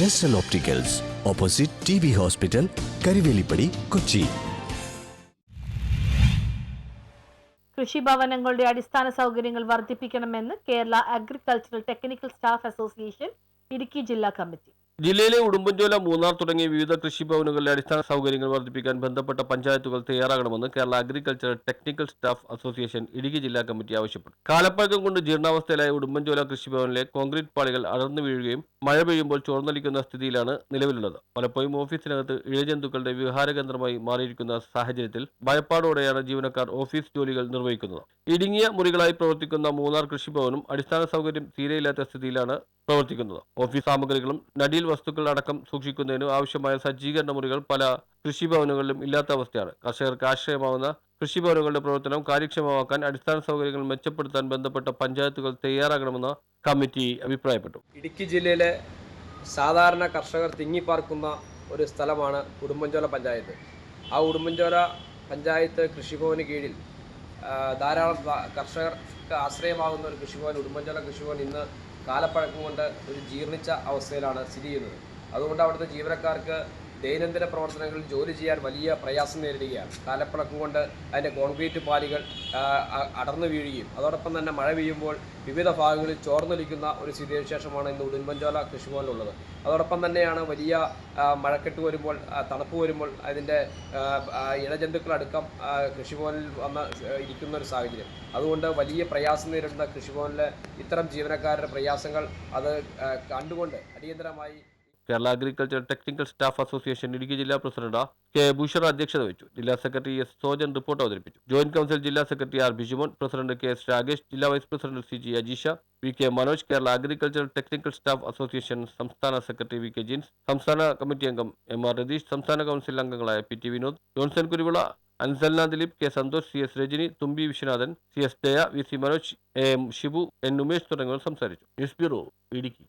ജസ്റ്റൽ opticals opposite T B hospital Karivelippadi Kochi കൃഷിഭവനങ്ങളുടെ അടിസ്ഥാന സൗകര്യങ്ങൾ വർദ്ധിപ്പിക്കണമെന്ന് Kerala agricultural technical staff association Idukki ജില്ലാ committee. ജില്ലയിലെ ഉടുമ്പൻചോല മൂന്നാർ തുടങ്ങിയ വിവിധ കൃഷിഭവനുകളിലെ അടിസ്ഥാന സൗകര്യങ്ങൾ വർദ്ധിപ്പിക്കാൻ ബന്ധപ്പെട്ട പഞ്ചായത്തുകൾ തയ്യാറാകണമെന്ന് Kerala agriculture technical staff association Idukki ജില്ലാ കമ്മിറ്റി ആവശ്യപ്പെട്ടു. കാലപ്പഴക്കം കൊണ്ട് ജീർണാവസ്ഥയിലായ ഉടുമ്പൻചോല കൃഷിഭവനിലെ കോൺക്രീറ്റ് പാളികൾ അടർന്നു വീഴുകയും മഴ പെയ്യുമ്പോൾ ചോർന്നൊലിക്കുന്ന സ്ഥിതിയിലാണ് നിലവിലുള്ളത്. പലപ്പോഴും ഓഫീസിനകത്ത് ഇഴജന്തുക്കളുടെ വിഹാരകേന്ദ്രമായി മാറിയിരിക്കുന്ന സാഹചര്യത്തിൽ ഭയപ്പാടോടെയാണ് ജീവനക്കാർ ഓഫീസ് ജോലികൾ നിർവഹിക്കുന്നത്. ഇടുങ്ങിയ മുറികളായി പ്രവർത്തിക്കുന്ന മൂന്നാർ കൃഷിഭവനും അടിസ്ഥാന സൗകര്യം തീരെയില്ലാത്ത സ്ഥിതിയിലാണ് പ്രവർത്തിക്കുന്നത്. ഓഫീസ് സാമഗ്രികളും നടീൽ വസ്തുക്കൾ അടക്കം സൂക്ഷിക്കുന്നതിന് ആവശ്യമായ സജ്ജീകരണ മുറികൾ പല കൃഷിഭവനുകളിലും ഇല്ലാത്ത അവസ്ഥയാണ്. കർഷകർക്ക് ആശ്രയമാവുന്ന കൃഷിഭവനുകളുടെ പ്രവർത്തനം കാര്യക്ഷമമാക്കാൻ അടിസ്ഥാന സൗകര്യങ്ങൾ മെച്ചപ്പെടുത്താൻ ബന്ധപ്പെട്ട പഞ്ചായത്തുകൾ തയ്യാറാകണമെന്ന് കമ്മിറ്റി അഭിപ്രായപ്പെട്ടു. ഇടുക്കി ജില്ലയിലെ സാധാരണ കർഷകർ തിങ്ങിപ്പാർക്കുന്ന ഒരു സ്ഥലമാണ് ഉടുമ്പൻചോല പഞ്ചായത്ത്. ആ ഉടുമ്പൻചോല പഞ്ചായത്ത് കൃഷിഭവന് കീഴിൽ ധാരാളം കർഷകർക്ക് ആശ്രയമാകുന്ന ഒരു കൃഷിഭവൻ ഉടുമ്പൻചോല കൃഷിഭവൻ ഇന്ന് കാലപ്പഴക്കം കൊണ്ട് ഒരു ജീർണിച്ച അവസ്ഥയിലാണ് സ്ഥിതി ചെയ്യുന്നത്. അതുകൊണ്ട് അവിടുത്തെ ജീവനക്കാർക്ക് ദൈനംദിന പ്രവർത്തനങ്ങളിൽ ജോലി ചെയ്യാൻ വലിയ പ്രയാസം നേരിടുകയാണ്. കാലപ്പഴക്കം കൊണ്ട് അതിന്റെ കോൺക്രീറ്റ് പാലികൾ അടർന്നു വീഴുകയും അതോടൊപ്പം തന്നെ മഴ പെയ്യുമ്പോൾ വിവിധ ഭാഗങ്ങളിൽ ചോർന്നൊലിക്കുന്ന ഒരു സ്ഥിതിവിശേഷമാണ് ഇന്ന് ഉടുമ്പൻചോല കൃഷിഭവനിലുള്ളത്. അതോടൊപ്പം തന്നെയാണ് വലിയ മഴക്കെട്ട് വരുമ്പോൾ തണുപ്പ് വരുമ്പോൾ അതിന്റെ ഇഴജന്തുക്കളടക്കം കൃഷിഭവനിൽ വന്ന് ഇരിക്കുന്ന ഒരു സാഹചര്യം. അതുകൊണ്ട് വലിയ പ്രയാസം നേരിടുന്ന കൃഷിഭവനിലെ ഇത്തരം ജീവനക്കാരുടെ പ്രയാസങ്ങൾ അത് കണ്ടുകൊണ്ട് അടിയന്തരമായി Kerala agriculture technical staff association Idukki ജില്ലാ പ്രസിഡന്റ് കെ ഭൂഷർ അധ്യക്ഷത വഹിച്ചു. ജില്ലാ സെക്രട്ടറി എസ് സോജൻ റിപ്പോർട്ട് അവതരിപ്പിച്ചു. ജോയിന്റ് കൗൺസിൽ ജില്ലാ secretary R Bijumon president K S Rakesh ജില്ലാ vice president C G Ajeesha V K Manoj Kerala agriculture technical staff association സംസ്ഥാന secretary V K Jins സംസ്ഥാന committee അംഗം M R Ratheesh സംസ്ഥാന council അംഗങ്ങളായ P T Vinod Johnson Kuruvila Ansalna Dileep K Santhosh C S Rajani Thumbi Viswanathan C S Jaya V C Manoj A M Shibu N Umesh തുടങ്ങിയവർ സംസാരിച്ചു. News bureau Idukki.